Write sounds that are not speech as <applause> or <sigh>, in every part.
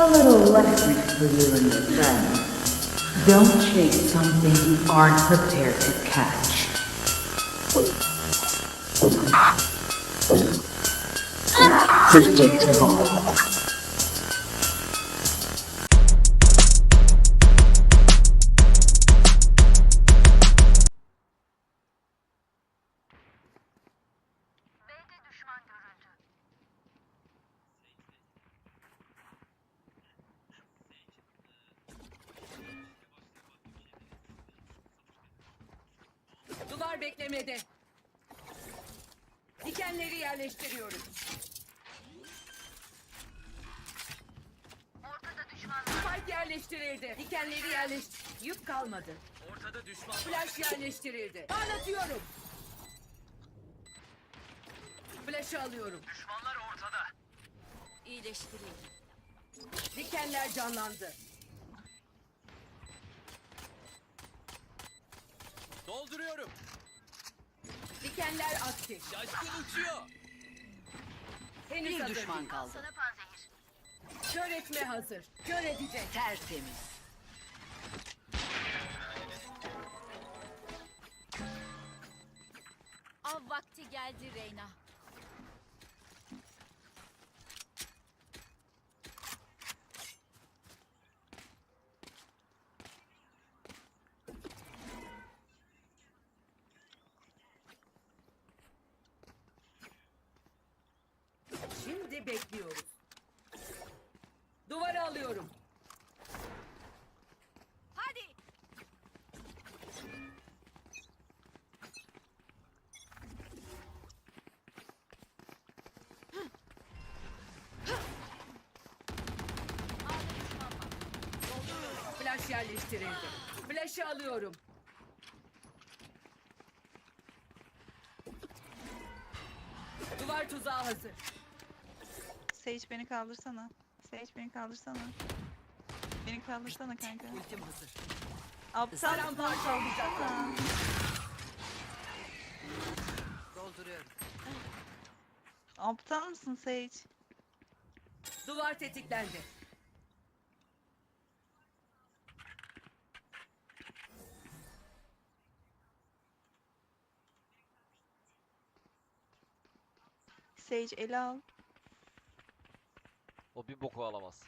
A little lesson for you and your friends. Don't chase something you aren't prepared to catch. Duvar beklemede. Dikenleri yerleştiriyorum. Spike yerleştirildi. Dikenleri yerleştir... Yük kalmadı. Ortada düşman. Flash yerleştirildi. Parlatıyorum. Flash'ı alıyorum. Düşmanlar ortada. İyileştireyim. Dikenler canlandı. Dolduruyorum. Dikenler aktif. Şaşkın uçuyor. Henüz Bir hazır düşman değil. kaldı. Kör etme hazır. Kör edecek. Tertemiz. Av vakti geldi Reyna. Şimdi bekliyoruz. Duvara alıyorum. Hadi. Flash yerleştirildi. Flash'ı alıyorum. Duvar tuzağı hazır. Sage beni kaldırsana. Sage beni kaldırsana. Beni kaldırsana kanka. Ultim hazır. Aptal Paramparça olacaklar. Dolduruyorum. Aptal mısın Sage? Duvar tetiklendi. Sage ele al. O bir boku alamaz.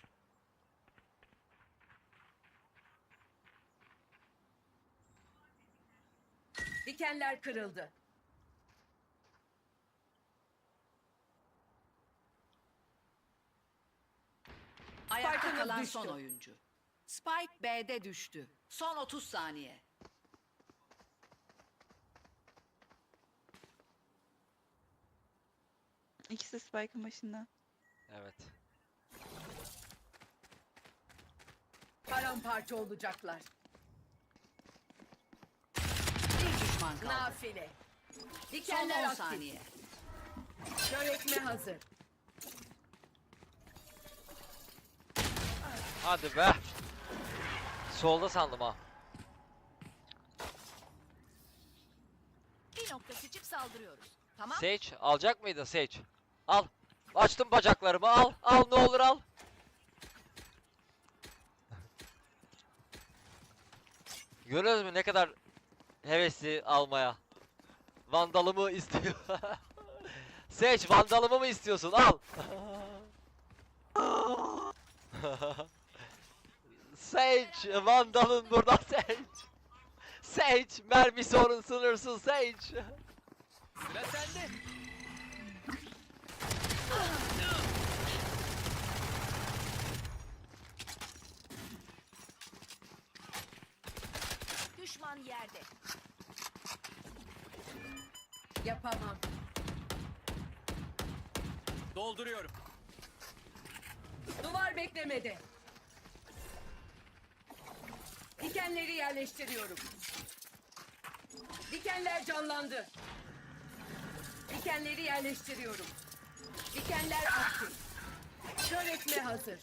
Dikenler kırıldı. Ayakta kalan düştü. son oyuncu. Spike B'de düştü. Son 30 saniye. İkisi Spike'ın başında. Evet. Paramparça olacaklar. Bir düşman kaldı. Nafile. Son Dikenler 10 aktif. saniye. Kör etme hazır. Hadi be. Solda sandım ha. Bir nokta seçip saldırıyoruz. Tamam. Sage alacak mıydın Sage? Al. Açtım bacaklarımı al. Al ne olur al. Görüyoruz mu ne kadar hevesli almaya. Vandalımı istiyor. <laughs> Sage vandalımı mı istiyorsun? Al. <laughs> Sage vandalın burada Sage. Sage mermi sorun sınırsız Sage. Sıra sende. Düşman yerde. Yapamam. Dolduruyorum. Duvar beklemede. Dikenleri yerleştiriyorum. Dikenler canlandı. Dikenleri yerleştiriyorum. Dikenler aktif. Kör etme hazır.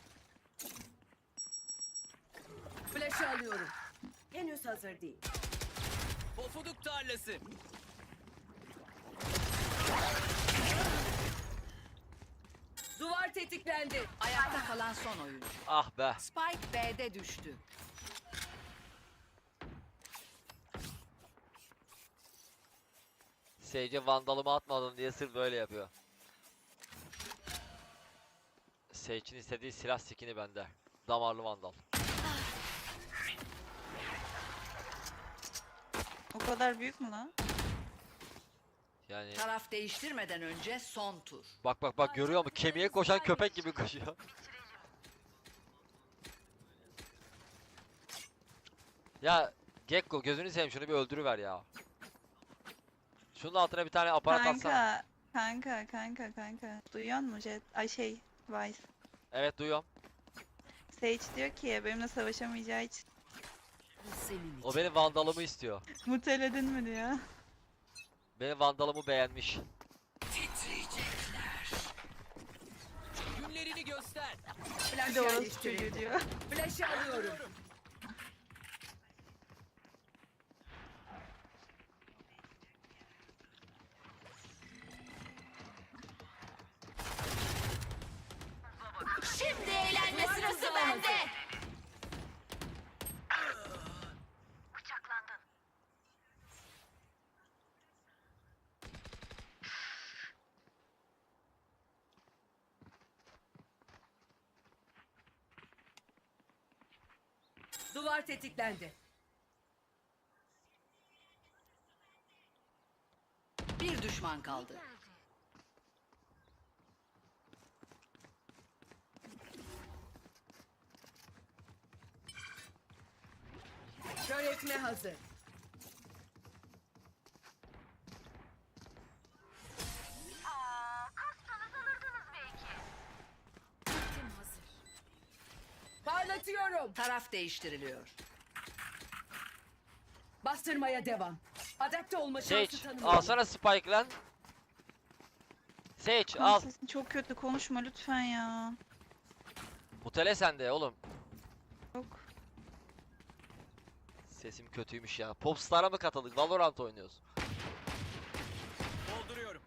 Flash'ı alıyorum. Henüz hazır değil. Pofuduk tarlası. Duvar tetiklendi. Ayakta kalan son oyuncu. Ah be. Spike B'de düştü. Sage'e vandalımı atmadın diye sırf böyle yapıyor. Sage'in istediği silah skini bende. Damarlı vandal. O kadar büyük mü lan? Yani Taraf değiştirmeden önce son tur. bak bak bak görüyor musun? Kemiğe koşan köpek gibi koşuyor. ya Gekko gözünü seveyim şunu bir öldürüver ya. Şunun altına bir tane aparat atsana. Kanka, kanka, kanka, kanka. Duyuyor musun Jet? Ay şey, Vice. Evet duyuyorum. Sage diyor ki benimle savaşamayacağı için O benim vandalımı istiyor. muteledin mi diyor. Benim vandalımı beğenmiş. Günlerini göster. Flash Bir de orası yerleştirildi. çocuğu diyor. Flash'ı alıyorum. Şimdi eğlenme sırası bende. Duvar tetiklendi. Bir düşman kaldı. Kör etme hazır. Parlatıyorum. Taraf değiştiriliyor. Bastırmaya devam. Adapte olma şansı tanımıyorum. alsana Spike lan. Kanka al. sesin çok kötü konuşma lütfen ya. Mutele sende oğlum. Yok. Sesim kötüymüş ya. Popstar'a mı katıldık? Valorant oynuyoruz. Dolduruyorum.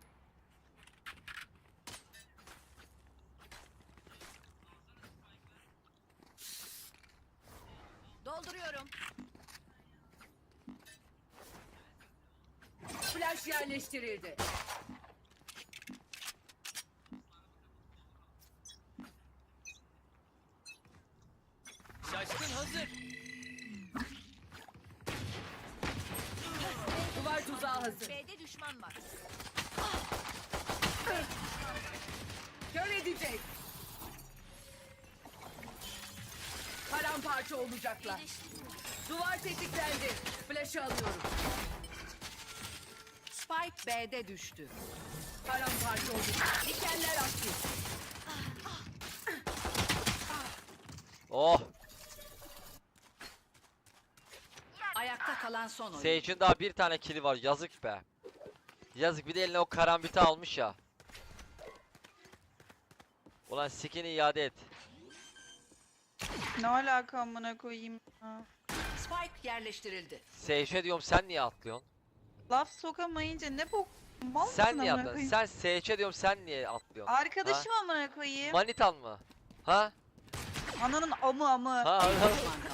Dolduruyorum. Flash yerleştirildi. Şaşkın hazır. Duvar tuzağı hazır. B'de düşman var. Kör edecek. Paramparça olacaklar. Duvar tetiklendi. Flash'ı alıyorum. Spike B'de düştü. Paramparça olacak. Dikenler aktif. Oh! Ayakta kalan son oyuncu. Sage'in daha bir tane kili var. Yazık be. Yazık bir de eline o karambiti almış ya. Ulan skin'i iade et. Ne alaka amına koyayım ya. Spike yerleştirildi. Sage'e diyorum sen niye atlıyorsun? Laf sokamayınca ne bok. Mal Sen mısın niye koyayım? Sen Sage'e diyorum sen niye atlıyorsun? Arkadaşım amına koyayım. Manitan mı? Ha? Ananın amı amı. Ha?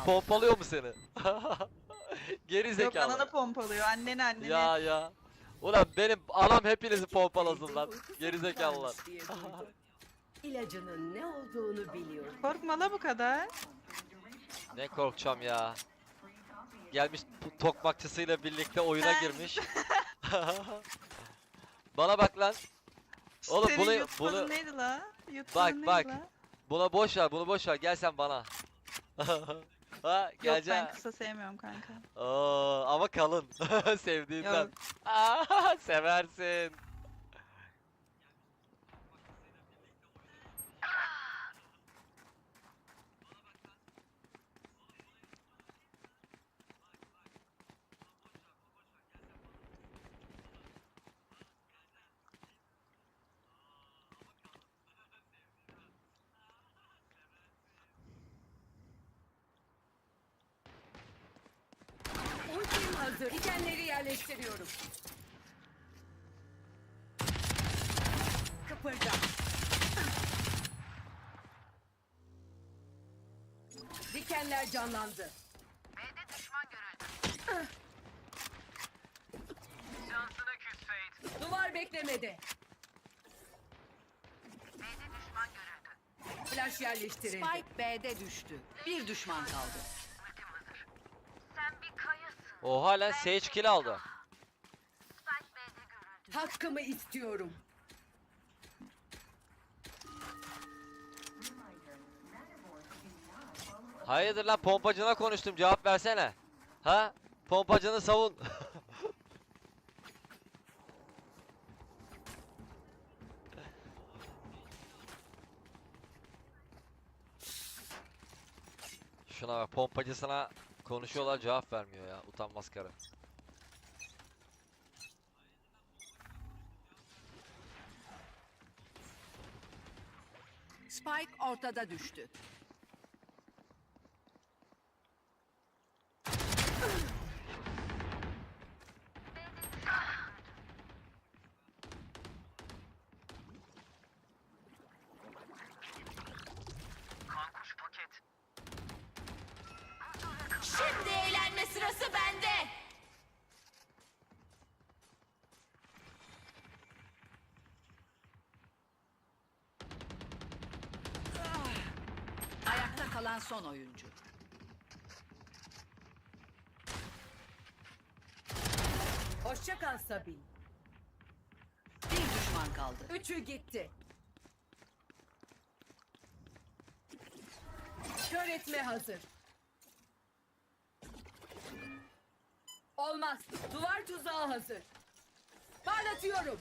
Pompalıyor mu seni? <laughs> Geri Yok zekalı. ananı pompalıyor. Annen anneni. Ya ya. Ulan benim anam hepinizi pompalasın lan. Geri zekalılar. İlacının ne olduğunu biliyorum. Korkma la bu kadar. Ne korkacağım ya. Gelmiş tokmakçısıyla birlikte oyuna girmiş. <laughs> Bana bak lan. Oğlum Senin bunu- YouTube'un bunu- neydi la? YouTube'un Bak, neydi bak. la? Buna boş ver, bunu boş ver. Gel sen bana. <laughs> ha, Yok geleceğim. ben kısa sevmiyorum kanka. Oo, ama kalın. <laughs> Sevdiğinden. Yok. Aa, seversin. gösteriyorum. Kıpırda. Dikenler canlandı. B'de düşman görüldü. Şansına küsseydin. Duvar beklemedi. B'de düşman görüldü. Flash yerleştirildi. Spike B'de düştü. Bir düşman kaldı. Oha lan Sage kill aldı. Hakkımı istiyorum. Hayırdır lan pompacına konuştum cevap versene. Ha? Pompacını savun. <laughs> Şuna bak pompacısına konuşuyorlar cevap vermiyor ya utanmaz karı. Spike ortada düştü. Kalan son oyuncu. Hoşça kal Sabin. Bir düşman kaldı. Üçü gitti. Kör etme hazır. Olmaz. Duvar tuzağı hazır. Parlatıyorum.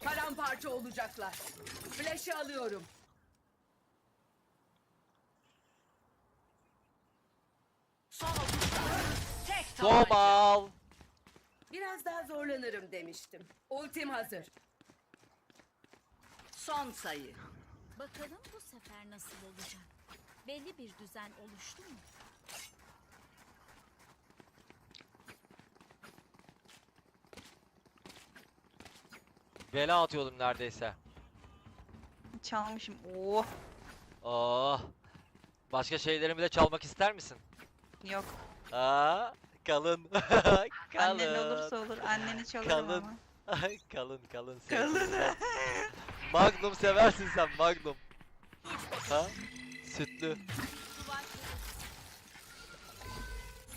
Paramparça olacaklar. Flash'ı alıyorum. Son 30 saniye. Tek tabanca. Domal. Biraz daha zorlanırım demiştim. Ultim hazır. Son sayı. Bakalım bu sefer nasıl olacak? Belli bir düzen oluştu mu? Bela atıyordum neredeyse. Çalmışım. Oh. Oh. Başka şeylerimi de çalmak ister misin? Yok. Aa, kalın. <laughs> kalın. Annen olursa olur. Anneni çalarım Kalın. ama. Kalın kalın. Kalın. <laughs> Magnum seversin sen Magnum. Ha? Sütlü.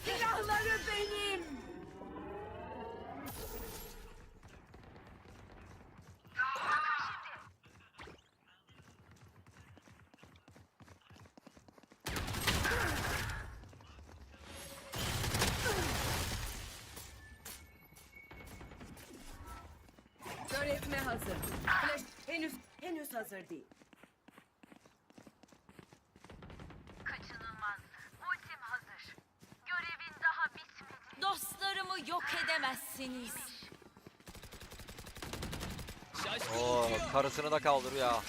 Silahları benim. Kör etme hazır. Flash henüz henüz hazır değil. Kaçınılmaz. Ultim hazır. Görevin daha bitmedi. Dostlarımı yok edemezsiniz. Oo, karısını da kaldırıyor ya.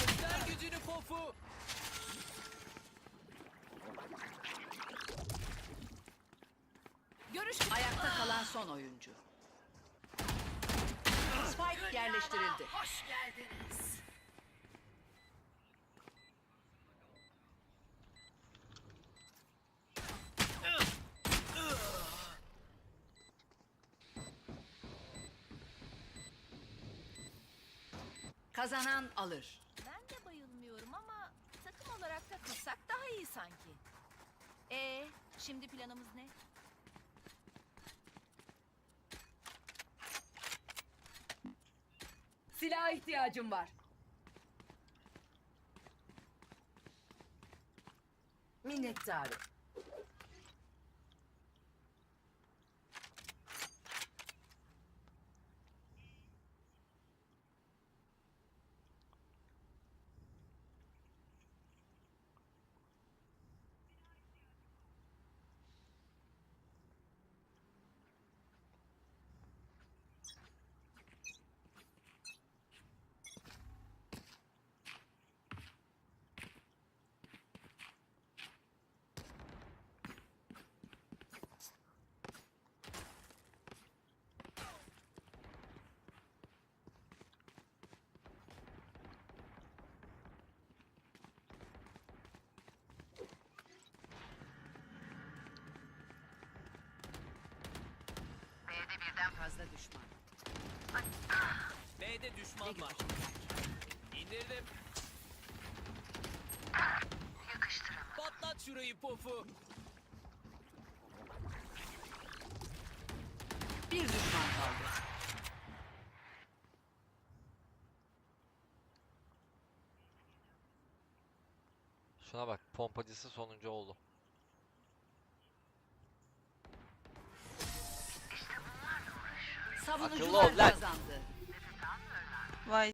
Göster gücünü pofu. Görüş ayakta kalan son oyuncu. Spike yerleştirildi. Hoş geldiniz. Kazanan alır. Ben de bayılmıyorum ama takım olarak takılsak daha iyi sanki. Ee, şimdi planımız ne? Silaha ihtiyacım var. Minnettarım. Birden fazla düşman. B'de düşman var. İndirdim. Patlat şurayı pofu. Bir düşman kaldı. Şuna bak pompacısı sonuncu oldu. Savunucular ol lan. kazandı. Vay.